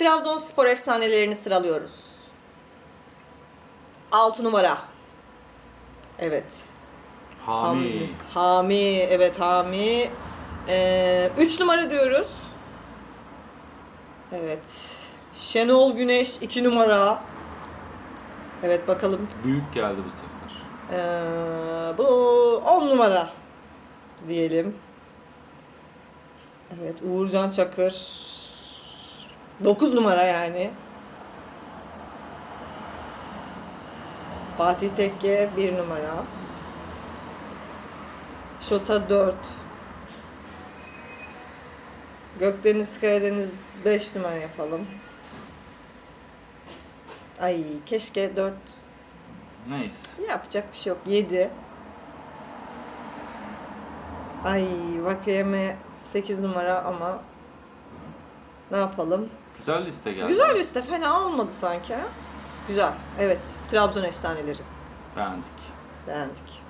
Trabzonspor efsanelerini sıralıyoruz. 6 numara. Evet. Hami. Hami. Evet Hami. 3 numara diyoruz. Evet. Şenol Güneş 2 numara. Evet bakalım. Büyük geldi bu sefer. Ee, bu 10 numara diyelim. Evet Uğurcan Çakır 9 numara yani. Fatih Tekke 1 numara. Şota 4. Gökdeniz Karadeniz 5 numara yapalım. Ay keşke 4 Neyse. Yapacak bir şey yok. 7. Ay Vakayeme 8 numara ama ne yapalım? Güzel liste geldi. Güzel liste fena olmadı sanki ha? Güzel. Evet. Trabzon efsaneleri. Beğendik. Beğendik.